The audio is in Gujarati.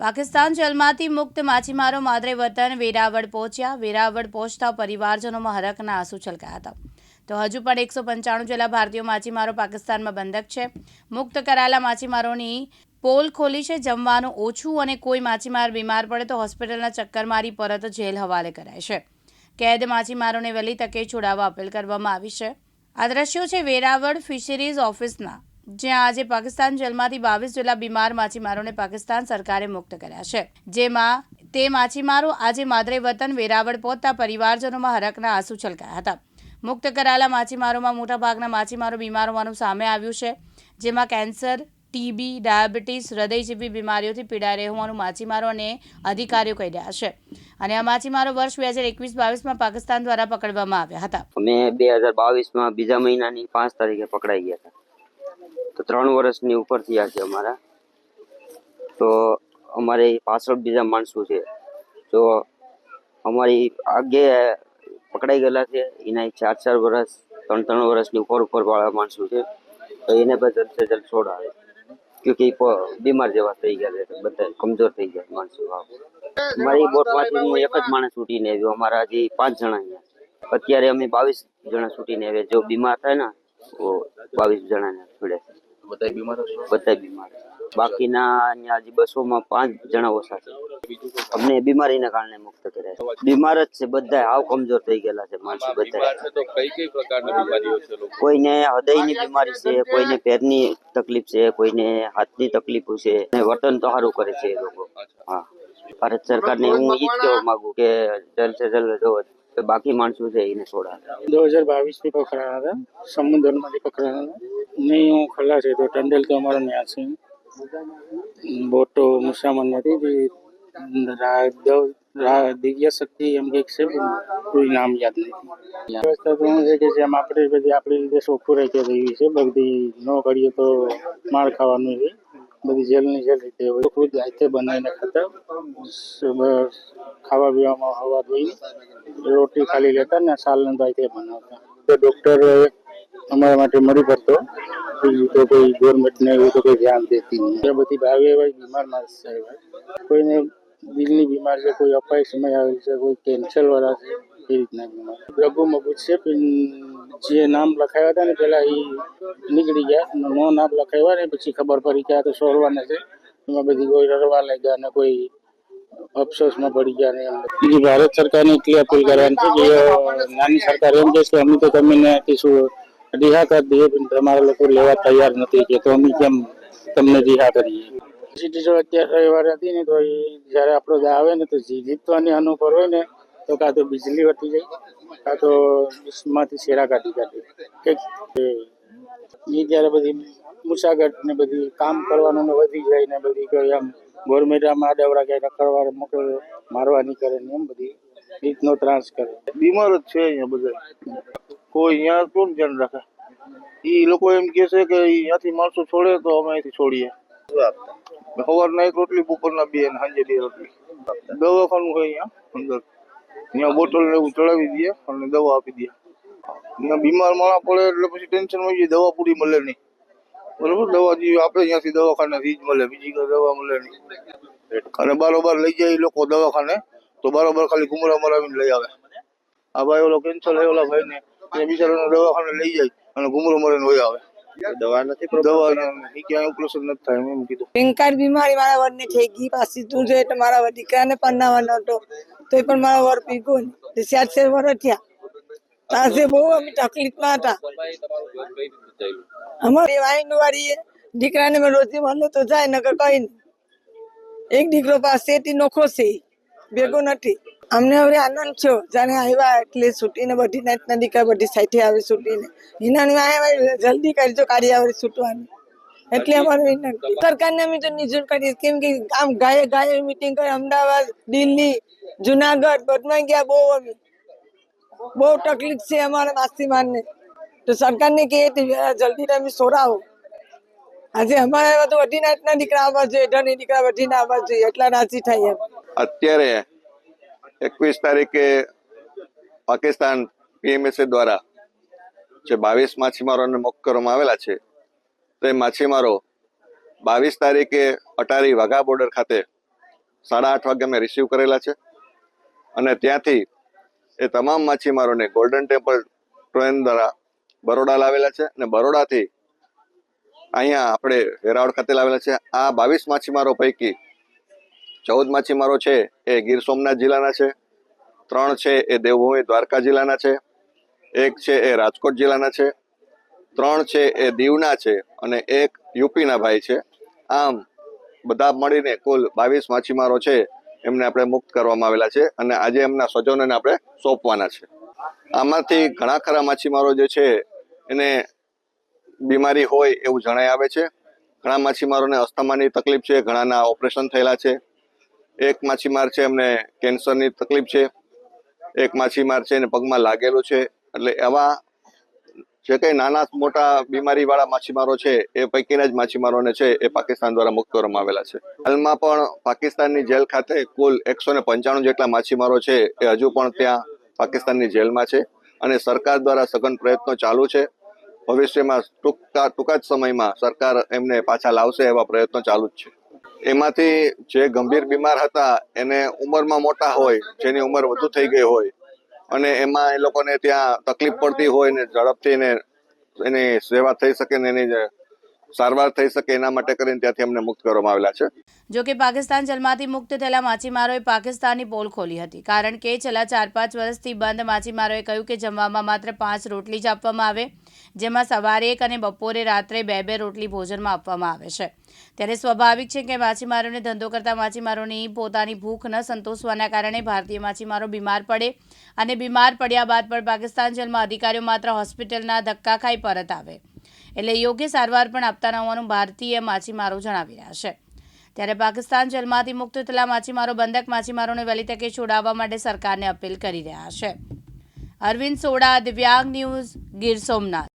પાકિસ્તાન જેલમાંથી મુક્ત માછીમારો માદરે વતન વેરાવળ પહોંચ્યા. વેરાવળ પહોંચતા પરિવારજનોમાં હરકના આંસુ છલકાયા હતા. તો હજુ પણ એકસો પંચાણું જેટલા ભારતીય માછીમારો પાકિસ્તાનમાં બંધક છે. મુક્ત કરાયેલા માછીમારોની પોલ ખોલી છે. જમવાનું ઓછું અને કોઈ માછીમાર બીમાર પડે તો હોસ્પિટલના ચક્કર મારી પરત જેલ હવાલે કરાય છે. કેદ માછીમારોને વહેલી તકે છોડાવવા અપીલ કરવામાં આવી છે. આ દ્રશ્યો છે વેરાવળ ફિશરીઝ ઓફિસના. જ્યાં આજે પાકિસ્તાન જેલમાંથી બાવીસ જેટલા બીમાર માછીમારોને પાકિસ્તાન સરકારે મુક્ત કર્યા છે. જેમાં તે માછીમારો આજે માદરે વતન, વેરાવળ પહોંચતા પરિવારજનોમાં હરકના આંસુ છલકાયા હતા. મુક્ત કરાયેલા માછીમારોમાં મોટાભાગના માછીમારો બીમાર હોવાનું સામે આવ્યું છે. જેમાં કેન્સર, ટીબી, ડાયાબિટીસ હૃદય જેવી બીમારીઓથી પીડાઈ રહ્યું હોવાનું માછીમારો અને અધિકારીઓ કહી રહ્યા છે. અને આ માછીમારો વર્ષ બે હજાર એકવીસ બાવીસમાં પાકિસ્તાન દ્વારા પકડવામાં આવ્યા હતા. અમે બે હજાર બાવીસમાં બીજા મહિનાની પાંચ તારીખે પકડાઈ ગયા હતા. તો ત્રણ વર્ષની ઉપર થયા છે અમારા. તો અમારે પાછળ બીજા માણસો છે. તો અમારી આગે પકડાઈ ગયેલા છે. એના ચાર ચાર વર્ષ ત્રણ ત્રણ વર્ષની ઉપર ઉપર વાળા માણસો છે. તો એને બધા જલ્દ સે જલ્દ છોડાવે ક્યોંકિ પ- બીમાર જેવા થઈ ગયા છે. બધા કમજોર થઈ ગયા માણસો. હાવ. મારી બોટમાંથી હું એક જ માણસ છૂટીને આવ્યો. અમારા હજી પાંચ જણા અહીંયા. છે. અત્યારે અમે બાવીસ જણા છૂટીને આવ્યા. જો બીમાર થાય ને, તો બાવીસ જણાને છોડે બધા બીમાર બધા બીમાર બાકીના અહીંયા હજી બસોમાં પાંચ જણા ઓછા છે. અમને બીમારીના કારણે મુક્ત કર્યા છે. બીમાર જ છે બધા હાવ કમજોર થઈ ગયેલા છે માણસો બધા બીમાર છે તો કઈ કઈ પ્રકારની બીમારીઓ છે લોકો? કોઈને હૃદયની બીમારી છે કોઈને પેરની તકલીફ છે કોઈને હાથની તકલીફો છે. વર્તન તો સારું કરે છે એ લોકો. હા. ભારત સરકારને હું એ જ કહેવા માંગુ કે જલ્દ સે જલ્દ તો બાકી માણસો છે એને છોડા દો હજાર બાવીસથી પકડાયા હતા સમુદ્રમાંથી પકડાયા હતા નહીં, હું ખલ્લા છે તો ટંડેલ તો અમારો ન્યાસ છે. બોટો મુસામન નથી, જે દિવ્ય શક્તિ એમ કંઈક છે કોઈ નામ યાદ નથી. વ્યવસ્થા તો શું છે કે જેમ આપણે બધી આપણી રીતે સોખું રહેતી રહી છે, બધી ન કરીએ તો માર ખાવાનું છે. બધી જેલની જેલ રીતે હોય. ખુદ હાથે બનાવીને ખાતા. ખાવા પીવામાં હવા ધોઈ રોટી ખાલી લેતા ને સાલને ભાઈ તે બનાવતા. તો ડૉક્ટર અમારા માટે મરી પડતો. બીજું તો કોઈ ગવર્મેન્ટને એવું તો કોઈ ધ્યાન દેતી નહીં. એ બધી ભાવે એવા બીમાર માણસ છે કોઈને દિલની બીમાર છે, કોઈ અપાય સમય આવેલ છે, કોઈ કેન્સર વાળા છે, એ રીતના બીમાર. રઘુ મગજ છે પણ જે નામ લખાયા હતા ને પેલા એ નીકળી ગયા. નો નામ લખાવ્યા ને પછી ખબર પડી કે આ તો સોરવાના છે. એમાં બધી કોઈ રડવા લાગ્યા અને કોઈ અફસોસમાં પડી ગયા ને બીજી ભારત સરકારને એટલી અપીલ કરવાની છે કે નાની સરકાર એમ કહે છે અમે તો તમને કહીશું રિહા કરી દઈએ, પણ તમારા લોકો લેવા તૈયાર નથી કે તો અમે કેમ તમને રિહા કરીએ? સિટી જો અત્યારે રવિવાર હતી ને તો એ જ્યારે આપણો આવે ને તો જી- જીતવાની અનુભવ હોય ને તો કાં તો બીજલી વટી જાય કાં તો શેરા કાઢી કાઢે. કંઈક એ ત્યારે બધી મુસાગત ને બધી કામ કરવાનું ને વધી જાય ને બધી કોઈ આમ ગવર્મેન્ટ આમ આડવડા ક્યાંય રખડવા મોકલે મારવાની કરે ને એમ બધી રીતનો ત્રાસ કરે. બીમાર જ છે અહીંયા બધા. કોઈ અહીંયા કોણ ધ્યાન રાખે? ઈ લોકો એમ કે છે કે અહીંયાથી માણસો છોડે તો અમે અહીંથી છોડીએ. સવારના એક રોટલી બપોરના બે અને સાંજે બે રોટલી. દવાખાનું હોય અહીંયા અંદર. અહીંયા બોટલ ને એવું ચડાવી દે અને દવા આપી દે. અહીંયા બીમાર માણા પડે એટલે પછી ટેન્શનમાં જાય, દવા પૂરી મળે નહીં. બરોબર? દવા જે આપણે અહીંયાથી દવાખાનાથી જ મળે, બીજી કઈ દવા મળે નહીં. અને બારોબાર લઈ જાય એ લોકો દવાખાને, તો બારોબાર ખાલી ઘુમરા મરાવીને લઈ આવે. આ ભાઈ ઓલો કેન્સર થયો ઓલા ભાઈ ને એ બિચારાને દવાખાને લઈ જાય અને ઘુમરો મરીને હોય આવે. દવા નથી દવા ઈ ક્યાંય ઓપરેશન નથી થાય એમ કીધું. ભયંકર બીમારી મારા વરને થઈ ગઈ પાછી. તું છે એટલે મારા વર દીકરાને પરણાવવાનો હતો તોય પણ મારા વર પીગો ને. ચાર ચાર વર્ષ થયા. પાસે બહુ અમે તકલીફમાં હતા. અમારે વાઈન વાળી દીકરાને મેં રોજી મને તો જાય નકર કઈ નહીં. એક દીકરો પાસે નોખો છે. ભેગો નથી. અમને હવે આનંદ થયો. જાણે આવ્યા એટલે છૂટીને બધી નાઈટના દીકરા બધી સાઈઠે આવે છૂટીને. હિનાની આવ્યા જલ્દી કરજો કાઢી આવે છૂટવાની. એટલે અમારે વિનંતી. સરકારને અમે તો નિજૂર કરીએ કેમ કે આમ ગાયે ગાયે મીટિંગ કરે અમદાવાદ દિલ્હી જુનાગઢ બધમાં ગયા બહુ અમે. બહુ તકલીફ છે અમારા માસીમારને તો સરકારને કહે કે જલ્દી તમે સોરાવો. આજે અમારે બધું અઢી નાટના દીકરા આવવા જોઈએ ધની દીકરા વધીને આવવા જોઈએ. એટલા રાજી થાય એમ. અત્યારે એકવીસ તારીખે પાકિસ્તાન પીએમએસએ દ્વારા જે બાવીસ માછીમારોને મુક્ત કરવામાં આવેલા છે, તે માછીમારો બાવીસ તારીખે અટારી વાઘા બોર્ડર ખાતે સાડા આઠ વાગે અમે રિસીવ કરેલા છે. અને ત્યાંથી એ તમામ માછીમારોને ગોલ્ડન ટેમ્પલ ટ્રેન દ્વારા બરોડા લાવેલા છે અને બરોડાથી અહીંયા આપણે વેરાવળ ખાતે લાવેલા છે. આ બાવીસ માછીમારો પૈકી ચૌદ માછીમારો છે એ ગીર સોમનાથ જિલ્લાના છે. ત્રણ છે એ દેવભૂમિ દ્વારકા જિલ્લાના છે. એક છે એ રાજકોટ જિલ્લાના છે. ત્રણ છે એ દીવના છે અને એક યુપીના ભાઈ છે. આમ બધા મળીને કુલ બાવીસ માછીમારો છે એમને આપણે મુક્ત કરવામાં આવેલા છે અને આજે એમના સ્વજનોને આપણે સોંપવાના છે. આમાંથી ઘણા ખરા માછીમારો જે છે એને બીમારી હોય એવું જણાઈ આવે છે. ઘણા માછીમારોને અસ્થમાની તકલીફ છે, ઘણાના ઓપરેશન થયેલા છે. એક માછીમાર છે, એમને કેન્સરની તકલીફ છે. એક માછીમાર છે, એને પગમાં લાગેલો છે. એટલે એવા જે કંઈ નાના મોટા બીમારીવાળા માછીમારો છે, એ પૈકીના જ માછીમારોને છે, એ પાકિસ્તાન દ્વારા મુક્ત કરવામાં આવેલા છે. હાલમાં પણ પાકિસ્તાનની જેલ ખાતે કુલ એકસો ને પંચાણું જેટલા માછીમારો છે, એ હજુ પણ ત્યાં પાકિસ્તાનની જેલમાં છે અને સરકાર દ્વારા સઘન પ્રયત્નો ચાલુ છે. ભવિષ્યમાં ટૂંકા ટૂંકા જ સમયમાં સરકાર એમને પાછા લાવશે એવા પ્રયત્નો ચાલુ જ છે. એમાંથી જે ગંભીર બીમાર હતા, એને ઉંમરમાં મોટા હોય, જેની ઉંમર વધુ થઈ ગઈ હોય, અને એમાં એ લોકોને ત્યાં તકલીફ પડતી હોય ને ઝડપથી એને એની સેવા થઈ શકે ને એની સારવાર થઈ શકે એના માટે કરીને ત્યાંથી અમને મુક્ત કરવામાં આવેલા છે. જો કે પાકિસ્તાન જલમાંથી મુક્ત થયેલા માછીમારોએ પાકિસ્તાનની પોલ ખોલી હતી. કારણ કે છેલ્લા ચાર પાંચ વર્ષથી બંધ માછીમારોએ કહ્યું કે જમવામાં માત્ર પાંચ રોટલી જ આપવામાં આવે, જેમાં સવારે એક અને બપોરે રાત્રે બે બે રોટલી ભોજનમાં આપવામાં આવે છે. ત્યારે સ્વાભાવિક છે કે માછીમારોને ધંધો કરતા માછીમારોની પોતાની ભૂખ ન સંતોષવાના કારણે ભારતીય માછીમારો બીમાર પડે અને બીમાર પડ્યા બાદ પણ પાકિસ્તાન જેલમાં અધિકારીઓ માત્ર હોસ્પિટલના ધક્કા ખાઈ પરત આવે. એટલે યોગ્ય સારવાર પણ આપતા ન હોવાનું ભારતીય માછીમારો જણાવી રહ્યા છે. ત્યારે પાકિસ્તાન જેલમાંથી મુક્ત થયેલા માછીમારો બંધક માછીમારોને વહેલી તકે છોડાવવા માટે સરકારને અપીલ કરી રહ્યા છે. અરવિંદ સોડા, દિવ્યાંગ ન્યૂઝ, ગીર સોમનાથ.